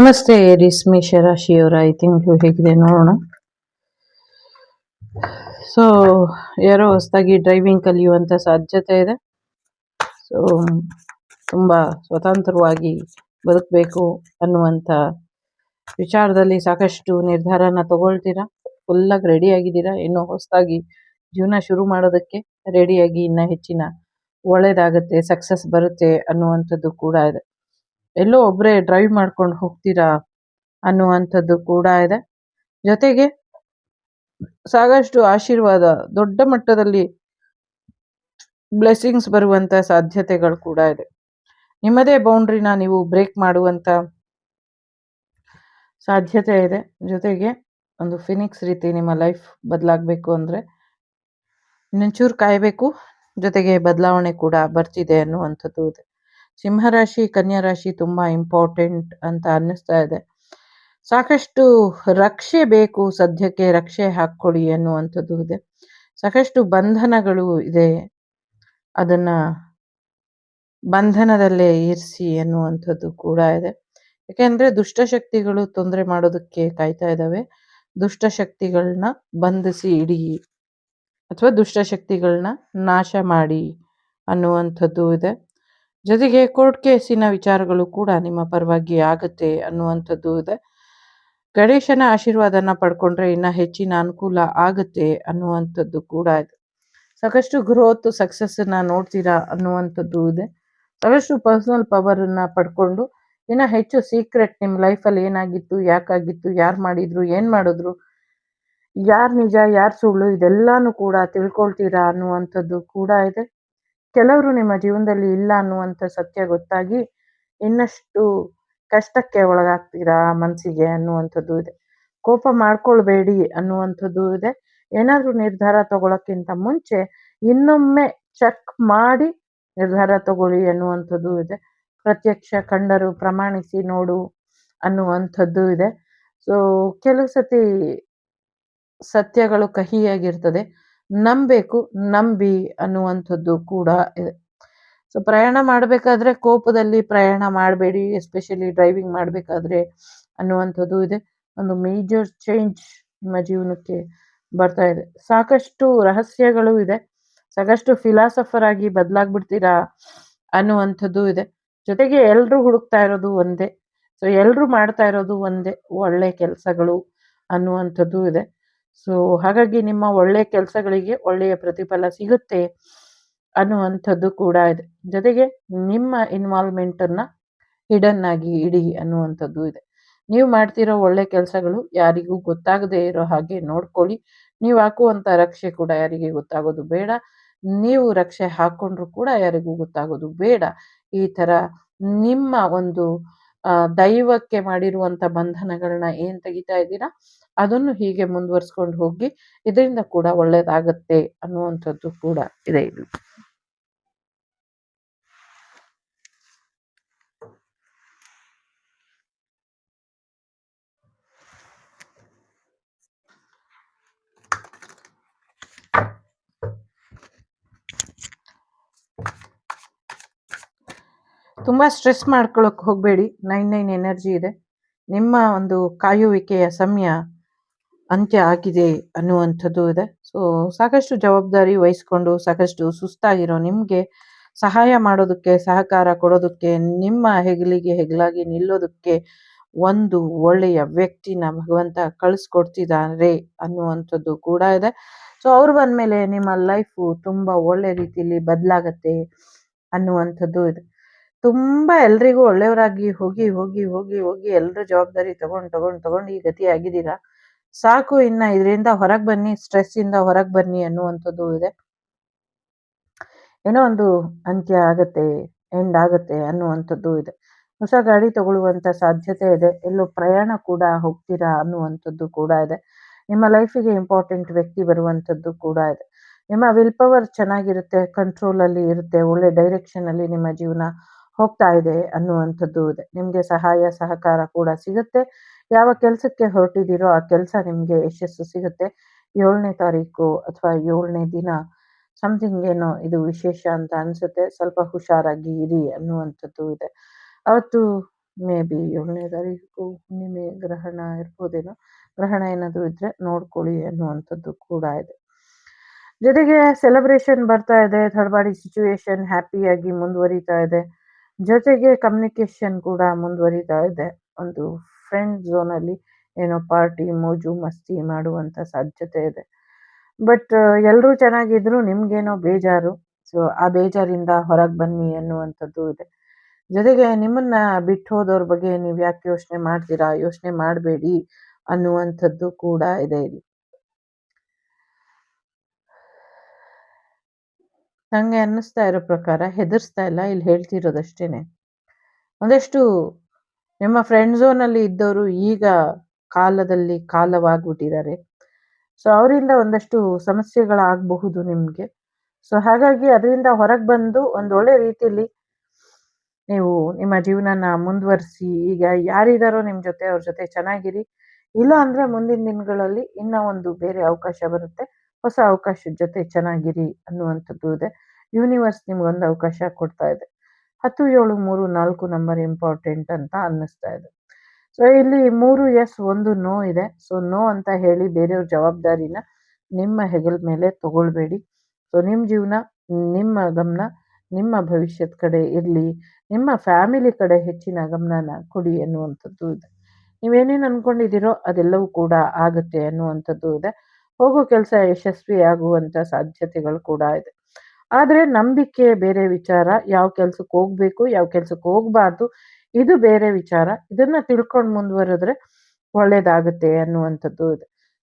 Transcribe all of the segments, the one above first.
ನಮಸ್ತೆ ಏರಿಸ್ ಮೇಷ ರಾಶಿಯವರ ಈ ಹೇಗಿದೆ ನೋಡೋಣ. ಸೊ ಯಾರೋ ಹೊಸದಾಗಿ ಡ್ರೈವಿಂಗ್ ಕಲಿಯುವಂಥ ಸಾಧ್ಯತೆ ಇದೆ. ಸೊ ತುಂಬಾ ಸ್ವತಂತ್ರವಾಗಿ ಬದುಕಬೇಕು ಅನ್ನುವಂಥ ವಿಚಾರದಲ್ಲಿ ಸಾಕಷ್ಟು ನಿರ್ಧಾರನ ತಗೊಳ್ತೀರಾ? ಫುಲ್ ಆಗಿ ರೆಡಿ ಆಗಿದ್ದೀರಾ? ಇನ್ನು ಹೊಸದಾಗಿ ಜೀವನ ಶುರು ಮಾಡೋದಕ್ಕೆ ರೆಡಿಯಾಗಿ ಇನ್ನ ಹೆಚ್ಚಿನ ಒಳ್ಳೆಯದಾಗುತ್ತೆ ಸಕ್ಸಸ್ ಬರುತ್ತೆ ಅನ್ನುವಂಥದ್ದು ಕೂಡ ಇದೆ. ಎಲ್ಲೋ ಒಬ್ಬರೇ ಡ್ರೈವ್ ಮಾಡ್ಕೊಂಡು ಹೋಗ್ತೀರಾ ಅನ್ನುವಂಥದ್ದು ಕೂಡ ಇದೆ. ಜೊತೆಗೆ ಸಾಕಷ್ಟು ಆಶೀರ್ವಾದ, ದೊಡ್ಡ ಮಟ್ಟದಲ್ಲಿ ಬ್ಲೆಸ್ಸಿಂಗ್ಸ್ ಬರುವಂತ ಸಾಧ್ಯತೆಗಳು ಕೂಡ ಇದೆ. ನಿಮ್ಮದೇ ಬೌಂಡ್ರಿನ ನೀವು ಬ್ರೇಕ್ ಮಾಡುವಂತ ಸಾಧ್ಯತೆ ಇದೆ. ಜೊತೆಗೆ ಒಂದು ಫಿನಿಕ್ಸ್ ರೀತಿ ನಿಮ್ಮ ಲೈಫ್ ಬದಲಾಗಬೇಕು ಅಂದ್ರೆ ಇನ್ನೊಂಚೂರು ಕಾಯಬೇಕು, ಜೊತೆಗೆ ಬದಲಾವಣೆ ಕೂಡ ಬರ್ತಿದೆ ಅನ್ನುವಂಥದ್ದು ಇದೆ. ಸಿಂಹರಾಶಿ ಕನ್ಯಾ ರಾಶಿ ತುಂಬಾ ಇಂಪಾರ್ಟೆಂಟ್ ಅಂತ ಅನ್ನಿಸ್ತಾ ಇದೆ. ಸಾಕಷ್ಟು ರಕ್ಷೆ ಬೇಕು ಸದ್ಯಕ್ಕೆ, ರಕ್ಷೆ ಹಾಕ್ಕೊಳ್ಳಿ ಅನ್ನುವಂಥದ್ದು ಇದೆ. ಸಾಕಷ್ಟು ಬಂಧನಗಳು ಇದೆ. ಅದನ್ನ ಬಂಧನದಲ್ಲೇ ಇರಿಸಿ ಅನ್ನುವಂಥದ್ದು ಕೂಡ ಇದೆ. ಯಾಕೆಂದ್ರೆ ದುಷ್ಟಶಕ್ತಿಗಳು ತೊಂದರೆ ಮಾಡೋದಕ್ಕೆ ಕಾಯ್ತಾ ಇದ್ದಾವೆ ದುಷ್ಟಶಕ್ತಿಗಳನ್ನ ಬಂಧಿಸಿ ಇಡಿ ಅಥವಾ ದುಷ್ಟಶಕ್ತಿಗಳನ್ನ ನಾಶ ಮಾಡಿ ಅನ್ನುವಂಥದ್ದು ಇದೆ. ಜೊತೆಗೆ ಕೋರ್ಟ್ ಕೇಸಿನ ವಿಚಾರಗಳು ಕೂಡ ನಿಮ್ಮ ಪರವಾಗಿ ಆಗುತ್ತೆ ಅನ್ನುವಂಥದ್ದು ಇದೆ. ಗಣೇಶನ ಆಶೀರ್ವಾದನ ಪಡ್ಕೊಂಡ್ರೆ ಇನ್ನ ಹೆಚ್ಚಿನ ಅನುಕೂಲ ಆಗುತ್ತೆ ಅನ್ನುವಂಥದ್ದು ಕೂಡ ಇದೆ. ಸಾಕಷ್ಟು ಗ್ರೋತ್ ಸಕ್ಸಸ್ ಅನ್ನ ನೋಡ್ತೀರಾ ಅನ್ನುವಂಥದ್ದು ಇದೆ. ಸಾಕಷ್ಟು ಪರ್ಸನಲ್ ಪವರ್ ಅನ್ನ ಪಡ್ಕೊಂಡು ಇನ್ನ ಹೆಚ್ಚು ಸೀಕ್ರೆಟ್ ನಿಮ್ಮ ಲೈಫ್ ಅಲ್ಲಿ ಏನಾಗಿತ್ತು, ಯಾಕಾಗಿತ್ತು, ಯಾರು ಮಾಡಿದ್ರು, ಏನ್ ಮಾಡಿದ್ರು, ಯಾರು ನಿಜ, ಯಾರು ಸುಳ್ಳು, ಇದೆಲ್ಲಾನು ಕೂಡ ತಿಳ್ಕೊಳ್ತೀರಾ ಅನ್ನುವಂಥದ್ದು ಕೂಡ ಇದೆ. ಕೆಲವರು ನಿಮ್ಮ ಜೀವನದಲ್ಲಿ ಇಲ್ಲ ಅನ್ನುವಂಥ ಸತ್ಯ ಗೊತ್ತಾಗಿ ಇನ್ನಷ್ಟು ಕಷ್ಟಕ್ಕೆ ಒಳಗಾಗ್ತೀರಾ ಮನಸ್ಸಿಗೆ ಅನ್ನುವಂಥದ್ದು ಇದೆ. ಕೋಪ ಮಾಡ್ಕೊಳ್ಬೇಡಿ ಅನ್ನುವಂಥದ್ದು ಇದೆ. ಏನಾದರೂ ನಿರ್ಧಾರ ತಗೊಳ್ಳೋಕ್ಕಿಂತ ಮುಂಚೆ ಇನ್ನೊಮ್ಮೆ ಚೆಕ್ ಮಾಡಿ ನಿರ್ಧಾರ ತಗೊಳ್ಳಿ ಅನ್ನುವಂಥದ್ದು ಇದೆ. ಪ್ರತ್ಯಕ್ಷ ಕಂಡರು ಪ್ರಮಾಣಿಸಿ ನೋಡು ಅನ್ನುವಂಥದ್ದು ಇದೆ. ಸೊ ಕೆಲವು ಸತಿ ಸತ್ಯಗಳು ಕಹಿಯಾಗಿರ್ತದೆ. ನಂಬೇಕು, ನಂಬಿ ಅನ್ನುವಂಥದ್ದು ಕೂಡ ಇದೆ. ಸೊ ಪ್ರಯಾಣ ಮಾಡಬೇಕಾದ್ರೆ ಕೋಪದಲ್ಲಿ ಪ್ರಯಾಣ ಮಾಡಬೇಡಿ ಎಸ್ಪೆಷಲಿ ಡ್ರೈವಿಂಗ್ ಮಾಡಬೇಕಾದ್ರೆ ಅನ್ನುವಂಥದ್ದು ಇದೆ. ಒಂದು ಮೇಜರ್ ಚೇಂಜ್ ನಿಮ್ಮ ಜೀವನಕ್ಕೆ ಬರ್ತಾ ಇದೆ. ಸಾಕಷ್ಟು ರಹಸ್ಯಗಳು ಇದೆ. ಸಾಕಷ್ಟು ಫಿಲಾಸಫರ್ ಆಗಿ ಬದಲಾಗ್ಬಿಡ್ತೀರಾ ಅನ್ನುವಂಥದ್ದು ಇದೆ. ಜೊತೆಗೆ ಎಲ್ರು ಹುಡುಕ್ತಾ ಇರೋದು ಒಂದೇ. ಸೊ ಎಲ್ರು ಮಾಡ್ತಾ ಇರೋದು ಒಂದೇ ಒಳ್ಳೆ ಕೆಲಸಗಳು ಅನ್ನುವಂಥದ್ದು ಇದೆ. ಸೊ ಹಾಗಾಗಿ ನಿಮ್ಮ ಒಳ್ಳೆ ಕೆಲಸಗಳಿಗೆ ಒಳ್ಳೆಯ ಪ್ರತಿಫಲ ಸಿಗುತ್ತೆ ಅನ್ನುವಂಥದ್ದು ಕೂಡ ಇದೆ. ಜೊತೆಗೆ ನಿಮ್ಮ ಇನ್ವಾಲ್ವ್ಮೆಂಟ್ ಅನ್ನ ಹಿಡನ್ ಆಗಿ ಇಡಿ ಅನ್ನುವಂಥದ್ದು ಇದೆ. ನೀವು ಮಾಡ್ತಿರೋ ಒಳ್ಳೆ ಕೆಲಸಗಳು ಯಾರಿಗೂ ಗೊತ್ತಾಗದೇ ಇರೋ ಹಾಗೆ ನೋಡ್ಕೊಳ್ಳಿ. ನೀವು ಹಾಕುವಂತ ರಕ್ಷೆ ಕೂಡ ಯಾರಿಗೆ ಗೊತ್ತಾಗೋದು ಬೇಡ. ನೀವು ರಕ್ಷೆ ಹಾಕೊಂಡ್ರು ಕೂಡ ಯಾರಿಗೂ ಗೊತ್ತಾಗೋದು ಬೇಡ. ಈ ತರ ನಿಮ್ಮ ಒಂದು ದೈವಕ್ಕೆ ಮಾಡಿರುವಂತ ಬಂಧನಗಳನ್ನ ಏನ್ ತೆಗಿತಾ ಇದ್ದೀರಾ? ಅದನ್ನು ಹೀಗೆ ಮುಂದುವರ್ಸ್ಕೊಂಡು ಹೋಗಿ ಇದರಿಂದ ಕೂಡ ಒಳ್ಳೇದಾಗತ್ತೆ ಅನ್ನುವಂಥದ್ದು ಕೂಡ ಇದೆ ಇಲ್ಲಿ ತುಂಬಾ ಸ್ಟ್ರೆಸ್ ಮಾಡ್ಕೊಳಕ್ ಹೋಗಬೇಡಿ. ನೈನ್ ನೈನ್ ಎನರ್ಜಿ ಇದೆ. ನಿಮ್ಮ ಒಂದು ಕಾಯುವಿಕೆಯ ಸಮಯ ಅಂತ್ಯ ಆಗಿದೆ ಅನ್ನುವಂಥದ್ದು ಇದೆ. ಸೊ ಸಾಕಷ್ಟು ಜವಾಬ್ದಾರಿ ವಹಿಸ್ಕೊಂಡು, ಸಾಕಷ್ಟು ಸುಸ್ತಾಗಿರೋ ನಿಮ್ಗೆ ಸಹಾಯ ಮಾಡೋದಕ್ಕೆ, ಸಹಕಾರ ಕೊಡೋದಕ್ಕೆ, ನಿಮ್ಮ ಹೆಗಲಿಗೆ ಹೆಗಲಾಗಿ ನಿಲ್ಲೋದಕ್ಕೆ ಒಂದು ಒಳ್ಳೆಯ ವ್ಯಕ್ತಿನ ಭಗವಂತ ಕಳಿಸ್ಕೊಡ್ತಿದ್ದಾರೆ ಅನ್ನುವಂಥದ್ದು ಕೂಡ ಇದೆ. ಸೊ ಅವ್ರು ಬಂದ್ಮೇಲೆ ನಿಮ್ಮ ಲೈಫು ತುಂಬಾ ಒಳ್ಳೆ ರೀತಿಯಲ್ಲಿ ಬದಲಾಗತ್ತೆ ಅನ್ನುವಂಥದ್ದು ಇದೆ. ತುಂಬಾ ಎಲ್ರಿಗೂ ಒಳ್ಳೆಯವರಾಗಿ ಹೋಗಿ ಹೋಗಿ ಹೋಗಿ ಹೋಗಿ ಎಲ್ಲರೂ ಜವಾಬ್ದಾರಿ ತಗೊಂಡ್ ತಗೊಂಡ್, ತಗೊಂಡು ಈ ಗತಿ ಆಗಿದ್ದೀರಾ? ಸಾಕು ಇನ್ನ ಇದರಿಂದ ಹೊರಗೆ ಬನ್ನಿ ಸ್ಟ್ರೆಸ್ ಇಂದ ಹೊರಗೆ ಬನ್ನಿ ಅನ್ನುವಂಥದ್ದು ಇದೆ. ಏನೋ ಒಂದು ಅಂತ್ಯ ಆಗತ್ತೆ ಎಂಡ್ ಆಗತ್ತೆ ಅನ್ನುವಂಥದ್ದು ಇದೆ. ಹೊಸ ಗಾಡಿ ತಗೊಳ್ಳುವಂತ ಸಾಧ್ಯತೆ ಇದೆ. ಎಲ್ಲೋ ಪ್ರಯಾಣ ಕೂಡ ಹೋಗ್ತೀರಾ ಅನ್ನುವಂಥದ್ದು ಕೂಡ ಇದೆ. ನಿಮ್ಮ ಲೈಫಿಗೆ ಇಂಪಾರ್ಟೆಂಟ್ ವ್ಯಕ್ತಿ ಬರುವಂಥದ್ದು ಕೂಡ ಇದೆ. ನಿಮ್ಮ ವಿಲ್ ಪವರ್ ಚೆನ್ನಾಗಿರುತ್ತೆ ಕಂಟ್ರೋಲ್ ಅಲ್ಲಿ ಇರುತ್ತೆ, ಒಳ್ಳೆ ಡೈರೆಕ್ಷನ್ ಅಲ್ಲಿ ನಿಮ್ಮ ಜೀವನ ಹೋಗ್ತಾ ಇದೆ ಅನ್ನುವಂಥದ್ದು ಇದೆ. ನಿಮ್ಗೆ ಸಹಾಯ, ಸಹಕಾರ ಕೂಡ ಸಿಗುತ್ತೆ. ಯಾವ ಕೆಲಸಕ್ಕೆ ಹೊರಟಿದ್ದೀರೋ ಆ ಕೆಲಸ ನಿಮ್ಗೆ ಯಶಸ್ಸು ಸಿಗುತ್ತೆ. ಏಳನೇ ತಾರೀಕು ಅಥವಾ ಏಳನೇ ದಿನ ಸಮಥಿಂಗ್ ಏನೋ ಇದು ವಿಶೇಷ ಅಂತ ಅನ್ಸುತ್ತೆ. ಸ್ವಲ್ಪ ಹುಷಾರಾಗಿ ಇರಿ ಅನ್ನುವಂಥದ್ದು ಇದೆ. ಅವತ್ತು ಮೇ ಬಿ ಏಳನೇ ತಾರೀಕು ಹುಣ್ಣಿಮೆ ಗ್ರಹಣ ಇರ್ಬೋದೇನೋ, ಗ್ರಹಣ ಏನಾದರೂ ಇದ್ರೆ ನೋಡ್ಕೊಳ್ಳಿ ಅನ್ನುವಂಥದ್ದು ಕೂಡ ಇದೆ. ಜೊತೆಗೆ ಸೆಲೆಬ್ರೇಷನ್ ಬರ್ತಾ ಇದೆ. ಥರ್ಡ್ ಬಾಡಿ ಸಿಚುವೇಶನ್ ಹ್ಯಾಪಿಯಾಗಿ ಮುಂದುವರಿತಾ ಇದೆ. ಜೊತೆಗೆ ಕಮ್ಯುನಿಕೇಶನ್ ಕೂಡ ಮುಂದುವರಿತಾ ಇದೆ. ಒಂದು ಫ್ರೆಂಡ್ ಝೋನಲ್ಲಿ ಏನೋ ಪಾರ್ಟಿ ಮೋಜು, ಮಸ್ತಿ ಮಾಡುವಂಥ ಸಾಧ್ಯತೆ ಇದೆ. ಬಟ್ ಎಲ್ಲರೂ ಚೆನ್ನಾಗಿದ್ರು, ನಿಮ್ಗೇನೋ ಬೇಜಾರು. ಸೊ ಆ ಬೇಜಾರಿಂದ ಹೊರಗೆ ಬನ್ನಿ ಅನ್ನುವಂಥದ್ದು ಇದೆ. ಜೊತೆಗೆ ನಿಮ್ಮನ್ನ ಬಿಟ್ಟು ಹೋದವ್ರ ಬಗ್ಗೆ ನೀವು ಯಾಕೆ ಯೋಚನೆ ಮಾಡ್ತೀರಾ? ಯೋಚನೆ ಮಾಡಬೇಡಿ ಅನ್ನುವಂಥದ್ದು ಕೂಡ ಇದೆ ಇಲ್ಲಿ. ನಂಗೆ ಅನ್ನಿಸ್ತಾ ಇರೋ ಪ್ರಕಾರ ಹೆದರ್ಸ್ತಾ ಇಲ್ಲ, ಇಲ್ಲಿ ಹೇಳ್ತಿರೋದಷ್ಟೇನೆ. ಒಂದಷ್ಟು ನಿಮ್ಮ ಫ್ರೆಂಡ್ ಝೋನಲ್ಲಿ ಇದ್ದವರು ಈಗ ಕಾಲದಲ್ಲಿ ಕಾಲವಾಗ್ಬಿಟ್ಟಿದ್ದಾರೆ. ಸೊ ಅವರಿಂದ ಒಂದಷ್ಟು ಸಮಸ್ಯೆಗಳಾಗಬಹುದು ನಿಮಗೆ. ಸೊ ಹಾಗಾಗಿ ಅದರಿಂದ ಹೊರಗೆ ಬಂದು ಒಂದು ಒಳ್ಳೆ ರೀತಿಯಲ್ಲಿ ನೀವು ನಿಮ್ಮ ಜೀವನನ ಮುಂದುವರಿಸಿ, ಈಗ ಯಾರಿದಾರೋ ನಿಮ್ಮ ಜೊತೆ, ಅವ್ರ ಜೊತೆ ಚೆನ್ನಾಗಿರಿ. ಇಲ್ಲ ಅಂದರೆ ಮುಂದಿನ ದಿನಗಳಲ್ಲಿ ಇನ್ನೂ ಒಂದು ಬೇರೆ ಅವಕಾಶ ಬರುತ್ತೆ. ಹೊಸ ಅವಕಾಶದ ಜೊತೆ ಚೆನ್ನಾಗಿರಿ ಅನ್ನುವಂಥದ್ದು ಇದೆ. ಯೂನಿವರ್ಸ್ ನಿಮ್ಗೊಂದು ಅವಕಾಶ ಕೊಡ್ತಾ ಇದೆ. ಹತ್ತು, ಏಳು, ಮೂರು, ನಾಲ್ಕು ನಂಬರ್ ಇಂಪಾರ್ಟೆಂಟ್ ಅಂತ ಅನ್ನಿಸ್ತಾ ಇದೆ. ಸೊ ಇಲ್ಲಿ ಮೂರು ಎಸ್ ಒಂದು ನೋ ಇದೆ. ಸೊ ನೋ ಅಂತ ಹೇಳಿ ಬೇರೆಯವ್ರ ಜವಾಬ್ದಾರಿನ ನಿಮ್ಮ ಹೆಗಲ ಮೇಲೆ ತಗೊಳ್ಬೇಡಿ. ಸೊ ನಿಮ್ಮ ಜೀವನ, ನಿಮ್ಮ ಗಮನ, ನಿಮ್ಮ ಭವಿಷ್ಯದ ಕಡೆ ಇರಲಿ. ನಿಮ್ಮ ಫ್ಯಾಮಿಲಿ ಕಡೆ ಹೆಚ್ಚಿನ ಗಮನನ ಕೊಡಿ ಅನ್ನುವಂಥದ್ದು ಇದೆ. ನೀವೇನೇನು ಅನ್ಕೊಂಡಿದ್ದೀರೋ ಅದೆಲ್ಲವೂ ಕೂಡ ಆಗುತ್ತೆ ಅನ್ನುವಂಥದ್ದು ಇದೆ. ಹೋಗೋ ಕೆಲಸ ಯಶಸ್ವಿ ಆಗುವಂತ ಸಾಧ್ಯತೆಗಳು ಕೂಡ ಇದೆ. ಆದರೆ ನಂಬಿಕೆ ಬೇರೆ ವಿಚಾರ, ಯಾವ ಕೆಲ್ಸಕ್ಕೆ ಹೋಗ್ಬೇಕು, ಯಾವ ಕೆಲ್ಸಕ್ಕೆ ಹೋಗ್ಬಾರ್ದು, ಇದು ಬೇರೆ ವಿಚಾರ. ಇದನ್ನ ತಿಳ್ಕೊಂಡು ಮುಂದುವರೆದ್ರೆ ಒಳ್ಳೇದಾಗುತ್ತೆ ಅನ್ನುವಂಥದ್ದು ಇದೆ.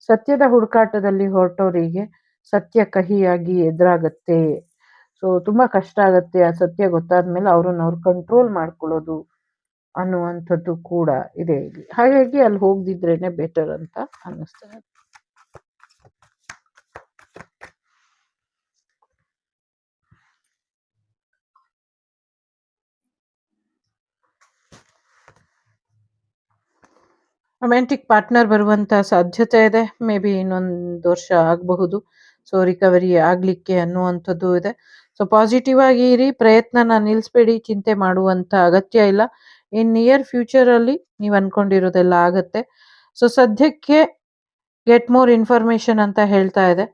ಸತ್ಯದ ಹುಡುಕಾಟದಲ್ಲಿ ಹೊರಟೋರಿಗೆ ಸತ್ಯ ಕಹಿಯಾಗಿ ಎದುರಾಗತ್ತೆ. ಸೊ ತುಂಬಾ ಕಷ್ಟ ಆಗತ್ತೆ ಆ ಸತ್ಯ ಗೊತ್ತಾದ್ಮೇಲೆ ಅವ್ರನ್ನ ಅವ್ರು ಕಂಟ್ರೋಲ್ ಮಾಡ್ಕೊಳ್ಳೋದು ಅನ್ನುವಂಥದ್ದು ಕೂಡ ಇದೆ ಇಲ್ಲಿ. ಹಾಗಾಗಿ ಅಲ್ಲಿ ಹೋಗ್ದಿದ್ರೇನೆ ಬೆಟರ್ ಅಂತ ಅನ್ನಿಸ್ತದೆ ರೊಮ್ಯಾಂಟಿಕ್ ಪಾರ್ಟ್ನರ್ ಬರುವಂಥ ಸಾಧ್ಯತೆ ಇದೆ. ಮೇ ಬಿ ಇನ್ನೊಂದು ವರ್ಷ ಆಗಬಹುದು. ಸೊ ರಿಕವರಿ ಆಗಲಿಕ್ಕೆ ಅನ್ನುವಂಥದ್ದು ಇದೆ. ಸೊ ಪಾಸಿಟಿವ್ ಆಗಿ ಇರಿ. ಪ್ರಯತ್ನನ ನಿಲ್ಲಿಸ್ಬೇಡಿ ಚಿಂತೆ ಮಾಡುವಂಥ ಅಗತ್ಯ ಇಲ್ಲ. ಇನ್ ನಿಯರ್ ಫ್ಯೂಚರಲ್ಲಿ ನೀವು ಅನ್ಕೊಂಡಿರೋದೆಲ್ಲ ಆಗುತ್ತೆ. ಸೊ ಸದ್ಯಕ್ಕೆ ಗೆಟ್ ಮೋರ್ ಇನ್ಫಾರ್ಮೇಷನ್ ಅಂತ ಹೇಳ್ತಾ ಇದೆ.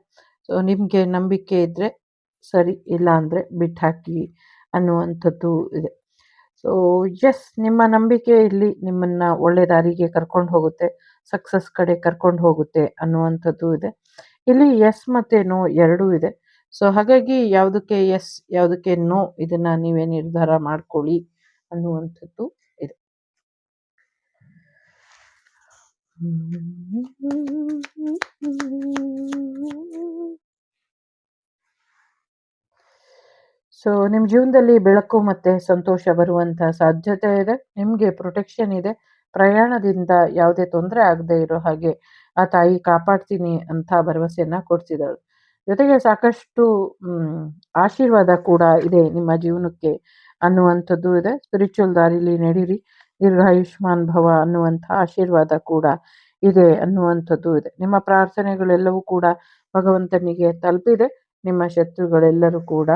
ಸೊ ನಿಮಗೆ ನಂಬಿಕೆ ಇದ್ರೆ ಸರಿ, ಇಲ್ಲ ಅಂದರೆ ಬಿಟ್ಟು ಹಾಕಿ ಅನ್ನುವಂಥದ್ದು ಇದೆ. ಸೊ ಎಸ್ ನಿಮ್ಮ ನಂಬಿಕೆ ಇಲ್ಲಿ ನಿಮ್ಮನ್ನ ಒಳ್ಳೆ ದಾರಿಗೆ ಕರ್ಕೊಂಡು ಹೋಗುತ್ತೆ ಸಕ್ಸಸ್ ಕಡೆ ಕರ್ಕೊಂಡು ಹೋಗುತ್ತೆ ಅನ್ನುವಂಥದ್ದು ಇದೆ. ಇಲ್ಲಿ ಎಸ್ ಮತ್ತೆ ನೋ ಎರಡೂ ಇದೆ. ಸೊ ಹಾಗಾಗಿ ಯಾವುದಕ್ಕೆ ಎಸ್ ಯಾವುದಕ್ಕೆ ನೋ ಇದನ್ನ ನೀವೇ ನಿರ್ಧಾರ ಮಾಡ್ಕೊಳ್ಳಿ ಅನ್ನುವಂಥದ್ದು ಇದೆ ಸೊ ನಿಮ್ಮ ಜೀವನದಲ್ಲಿ ಬೆಳಕು ಮತ್ತೆ ಸಂತೋಷ ಬರುವಂತ ಸಾಧ್ಯತೆ ಇದೆ. ನಿಮಗೆ ಪ್ರೊಟೆಕ್ಷನ್ ಇದೆ. ಪ್ರಯಾಣದಿಂದ ಯಾವುದೇ ತೊಂದರೆ ಆಗದೆ ಇರೋ ಹಾಗೆ ಆ ತಾಯಿ ಕಾಪಾಡ್ತೀನಿ ಅಂತ ಭರವಸೆಯನ್ನು ಕೊಡ್ತಿದ್ದಾಳೆ ಜೊತೆಗೆ ಸಾಕಷ್ಟು ಆಶೀರ್ವಾದ ಕೂಡ ಇದೆ ನಿಮ್ಮ ಜೀವನಕ್ಕೆ ಅನ್ನುವಂಥದ್ದು ಇದೆ. ಸ್ಪಿರಿಚುವಲ್ ದಾರಿಲಿ ನಡೀರಿ. ದೀರ್ಘಾಯುಷ್ಮಾನ್ ಭವ ಅನ್ನುವಂಥ ಆಶೀರ್ವಾದ ಕೂಡ ಇದೆ ಅನ್ನುವಂಥದ್ದು ಇದೆ. ನಿಮ್ಮ ಪ್ರಾರ್ಥನೆಗಳೆಲ್ಲವೂ ಕೂಡ ಭಗವಂತನಿಗೆ ತಲುಪಿದೆ. ನಿಮ್ಮ ಶತ್ರುಗಳೆಲ್ಲರೂ ಕೂಡ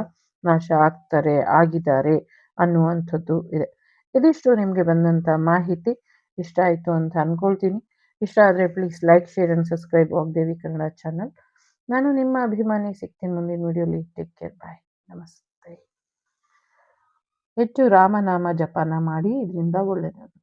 ನಾಶ ಆಗ್ತಾರೆ, ಆಗಿದ್ದಾರೆ ಅನ್ನುವಂಥದ್ದು ಇದೆ. ಇದಿಷ್ಟು ನಿಮಗೆ ಬಂದಂಥ ಮಾಹಿತಿ. ಇಷ್ಟ ಆಯಿತು ಅಂತ ಅಂದ್ಕೊಳ್ತೀನಿ ಇಷ್ಟ ಆದರೆ please like share and subscribe Vagdevi Kannada channel ನಾನು ನಿಮ್ಮ ಅಭಿಮಾನಿ ಸಿಗ್ತೀನಿ ಮುಂದಿನ ವಿಡಿಯೋಲಿ ಟೇಕ್ ಕೇರ್ ಬಾಯ್ ನಮಸ್ತೆ. ಹೆಚ್ಚು ರಾಮನಾಮ ಜಪಾನ ಮಾಡಿ, ಇದರಿಂದ ಒಳ್ಳೆಯದಾಗುತ್ತೆ